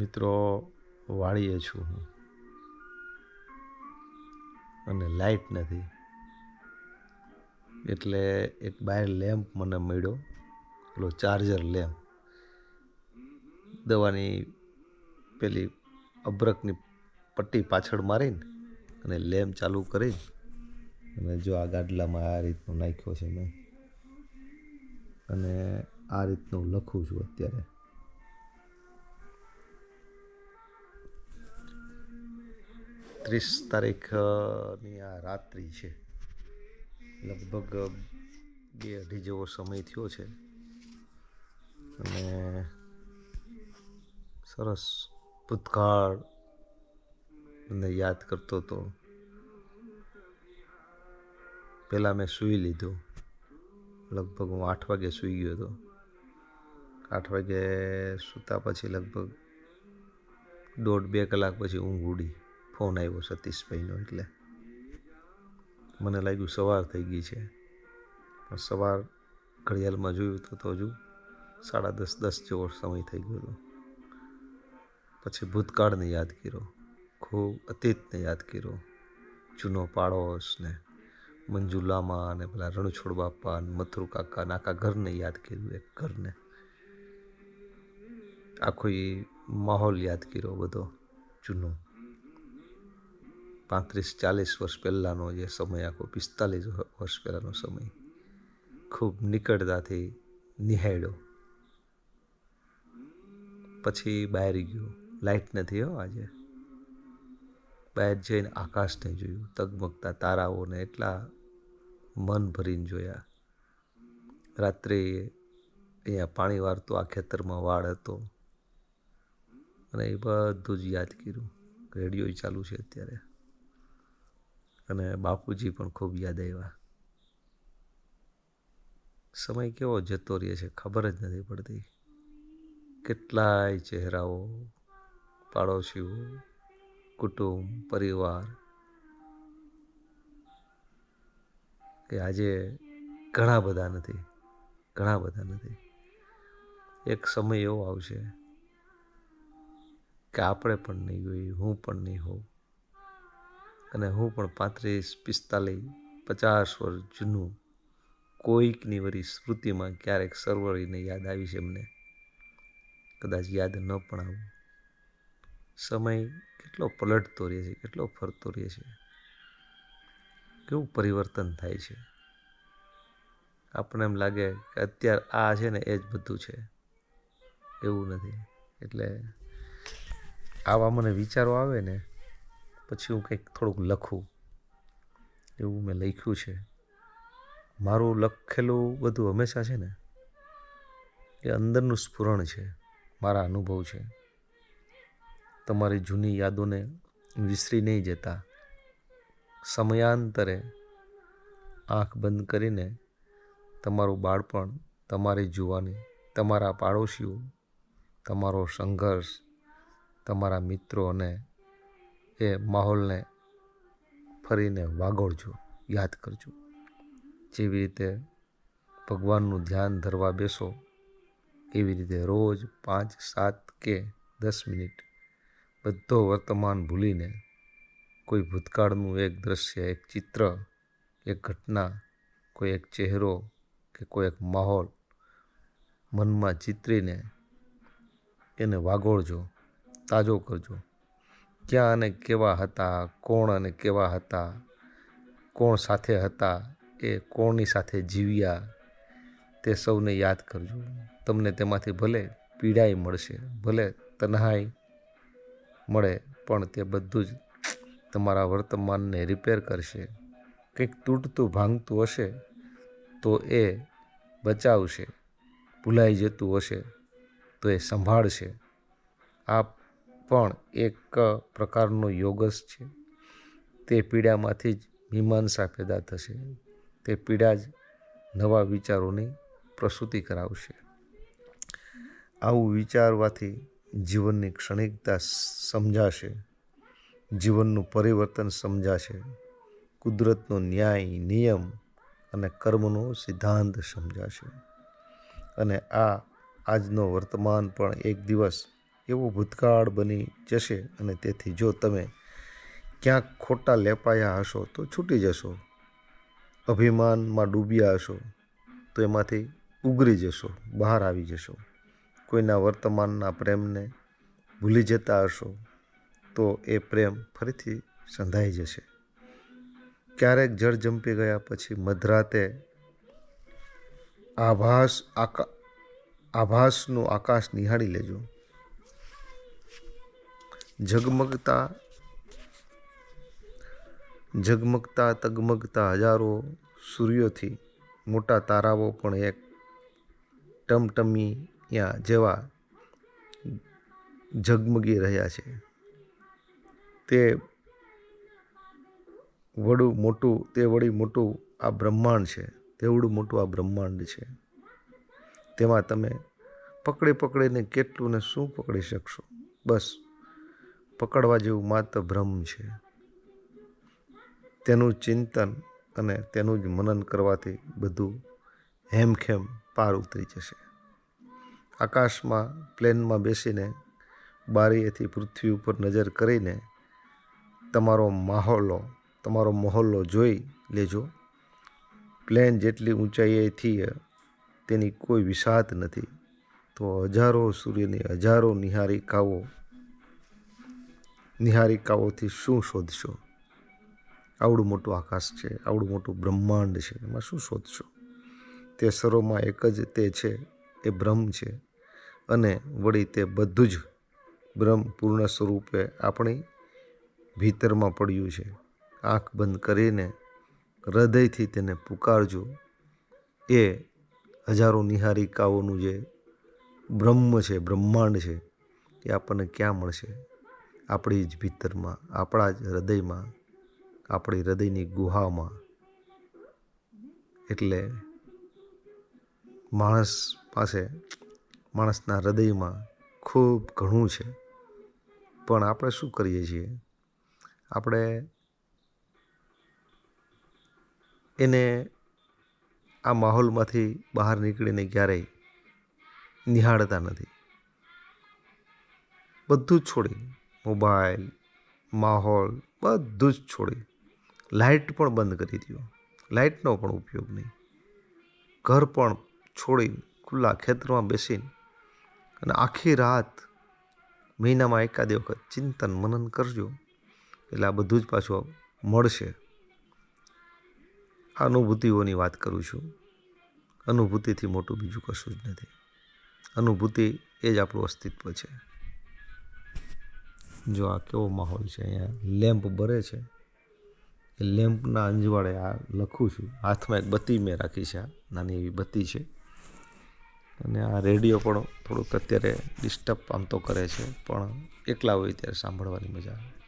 મિત્રો, વાળીએ છું હું. અને લાઈટ નથી. એટલે એક બાય લેમ્પ મને મળ્યો. પેલો ચાર્જર લેમ્પ. દવાની પેલી અબ્રકની પટ્ટી પાછળ મારીને અને લેમ્પ ચાલુ કરી અને જો આ ગાડલામાં આ રીતનું નાખ્યો છે મેં. અને આ રીતનું લખું છું અત્યારે. ત્રીસ તારીખની આ રાત્રિ છે. લગભગ બે અઢી જેવો સમય થયો છે. અને સરસ ભૂતકાળ મને યાદ કરતો હતો. પહેલાં મેં સૂઈ લીધું. લગભગ હું આઠ વાગે સૂઈ ગયો હતો. આઠ વાગે સૂતા પછી લગભગ દોઢ બે કલાક પછી ઊંઘ ઉડી. ફોન આવ્યો સતીશભાઈનો એટલે મને લાગ્યું સવાર થઈ ગઈ છે. પણ સવાર ઘડિયાળમાં જોયું તો તો હજુ સાડા દસ દસ જેવો સમય થઈ ગયો હતો પછી ભૂતકાળને યાદ કર્યો. ખૂબ અતીતને યાદ કર્યો. જૂનો પાડોશ ને મંજુલામાં અને પેલા રણછોડ બાપા ને મથુર કાકા આખા ઘરને યાદ કર્યું એક ઘરને. આખો એ માહોલ યાદ કર્યો બધો જૂનો. પાંત્રીસ, ચાલીસ વર્ષ પહેલાંનો જે સમય, આખો પિસ્તાલીસ વર્ષ પહેલાંનો સમય, ખૂબ નિકટતાથી નિહાળ્યો. પછી બહાર ગયો. લાઇટ નથી હો આજે. બહાર જઈને આકાશને જોયું, તગમગતા તારાઓને એટલા મન ભરીને જોયા. રાત્રે અહીંયા પાણી વારતો, આ ખેતરમાં વાળ હતો. અને એ બધું જ યાદ કર્યું. રેડિયો ચાલુ છે અત્યારે. અને બાપુજી પણ ખૂબ યાદ આવ્યા. સમય કેવો જતો રહે છે ખબર જ નથી પડતી. કેટલાય ચહેરાઓ, પાડોશીઓ, કુટુંબ, પરિવાર કે આજે ઘણા બધા નથી, ઘણા બધા નથી. એક સમય એવો આવશે કે આપણે પણ નહીં હોઈએ હું પણ નહીં હોઉં. અને હું પણ પાંત્રીસ, પિસ્તાલીસ, પચાસ વર્ષ જૂનું કોઈકની વરી સ્મૃતિમાં ક્યારેક સરવરીને યાદ આવીશ એમને કદાચ યાદ ન પણ આવું. સમય કેટલો પલટતો રહે છે, કેટલો ફરતો રહે છે. કેવું પરિવર્તન થાય છે. આપણને એમ લાગે કે અત્યારે આ છે ને એ જ બધું છે. એવું નથી. એટલે આવા મને વિચારો આવે ને પછી હું કંઈક થોડુંક લખું. એવું મેં લખ્યું છે. મારું લખેલું બધું હંમેશા છે ને, એ અંદરનું સ્ફુરણ છે, મારા અનુભવ છે. તમારી જૂની યાદોને વિસરી નહીં જતા. સમયાંતરે આંખ બંધ કરીને તમારું બાળપણ તમારી જુવાની, તમારા પાડોશીઓ, તમારો સંઘર્ષ, તમારા મિત્રો અને એ માહોલને ફરીને વાગોળજો, યાદ કરજો. જેવી રીતે ભગવાનનું ધ્યાન ધરવા બેસો, એવી રીતે રોજ પાંચ, સાત કે દસ મિનિટ બધો વર્તમાન ભૂલીને કોઈ ભૂતકાળનું એક દ્રશ્ય, એક ચિત્ર, એક ઘટના, કોઈ એક ચહેરો કે કોઈ એક માહોલ મનમાં ચિતરીને એને વાગોળજો, તાજો કરજો. ક્યાં અને કેવા હતા, કોણ અને કેવા હતા, કોણ સાથે હતા, એ કોણની સાથે જીવ્યા, તે સૌને યાદ કરજો. તમને તેમાંથી ભલે પીડાઈ મળશે, ભલે તન્હાઈ મળે, પણ તે બધું જ તમારા વર્તમાનને રિપેર કરશે. કંઈક તૂટતું ભાંગતું હશે, તો એ બચાવશે, ભૂલાઈ જતું હશે, તો એ સંભાળશે. આ પણ એક પ્રકારનો યોગસ છે. તે પીડામાંથી જ મીમાંસા પેદા થશે. તે પીડા જ નવા વિચારોની પ્રસૂતિ કરાવશે. આવું વિચારવાથી જીવનની ક્ષણિકતા સમજાશે. જીવનનું પરિવર્તન સમજાશે. કુદરતનો ન્યાય, નિયમ અને કર્મનો સિદ્ધાંત સમજાશે. અને આ આજનો વર્તમાન પણ એક દિવસ એવો ભૂતકાળ બની જશે અને તેથી જો તમે ક્યાંક ખોટા લેપાયા હશો, તો છૂટી જશો. અભિમાનમાં ડૂબ્યા હશો, તો એમાંથી ઉગરી જશો, બહાર આવી જશો. કોઈના વર્તમાનના પ્રેમને ભૂલી જતા હશો, તો એ પ્રેમ ફરીથી સંધાઈ જશે. ક્યારેક જળ જંપી ગયા પછી મધરાતે આભાસ આકા, આભાસનું આકાશ નિહાળી લેજો. ઝગમગતા ઝગમગતા, તગમગતા હજારો સૂર્યોથી મોટા તારાઓ પણ એક ટમટમિયા જેવા ઝગમગી રહ્યા છે. તે વડું મોટું, તે વળી મોટું આ બ્રહ્માંડ છે. તેવડું મોટું આ બ્રહ્માંડ છે. તેમાં તમે પકડી પકડીને કેટલું ને શું પકડી શકશો? બસ. પકડવા જેવું માત્ર ભ્રમ છે. તેનું ચિંતન અને તેનું જ મનન કરવાથી બધું હેમખેમ પાર ઉતરી જશે. આકાશમાં, પ્લેનમાં બેસીને, બારીએથી પૃથ્વી ઉપર નજર કરીને તમારો માહોલો, તમારો મહોલ્લો જોઈ લેજો. પ્લેન જેટલી ઊંચાઈએથી તેની કોઈ વિષાદ નથી. તો હજારો સૂર્યની હજારો નિહારિકાઓ નિહારિકાઓથી શું શોધશો? આવડું મોટું આકાશ છે, આવડું મોટું બ્રહ્માંડ છે, એમાં શું શોધશો? તે સરોમાં એક જ તે છે, એ બ્રહ્મ છે, અને વળી તે બધું જ બ્રહ્મ પૂર્ણ સ્વરૂપે આપણી ભીતરમાં પડ્યું છે. આંખ બંધ કરીને હૃદયથી તેને પુકારજો. એ હજારો નિહારિકાઓનું જે બ્રહ્મ છે, બ્રહ્માંડ છે, એ આપણને ક્યાં મળશે? આપણી જ ભીતરમાં, આપણા જ હૃદયમાં, આપણી હૃદયની ગુહામાં. એટલે માણસ પાસે, માણસના હૃદયમાં ખૂબ ઘણું છે. પણ આપણે શું કરીએ છીએ? આપણે એને આ માહોલમાંથી બહાર નીકળીને ક્યારેય નિહાળતા નથી. બધું જ છોડી મોબાઈલ, માહોલ બધું જ છોડી લાઇટ પણ બંધ કરી દો લાઇટનો પણ ઉપયોગ નહીં. ઘર પણ છોડી ખુલ્લા ખેતરમાં બેસીને અને આખી રાત મહિનામાં એકાદ વખત ચિંતન મનન કરજો. એટલે આ બધું જ પાછું મળશે. અનુભૂતિઓની વાત કરું છું. અનુભૂતિથી મોટું બીજું કશું જ નથી. અનુભૂતિ એ જ આપણું અસ્તિત્વ છે. જો આ કેવો માહોલ છે, અહીંયા લેમ્પ બરે છે. એ લેમ્પના અંજવાળે આ લખું છું. હાથમાં એક બત્તી મેં રાખી છે, આ નાની એવી બત્તી છે. અને આ રેડિયો પણ થોડુંક અત્યારે ડિસ્ટર્બ આમ તો કરે છે, પણ એકલા હોય ત્યારે સાંભળવાની મજા આવે.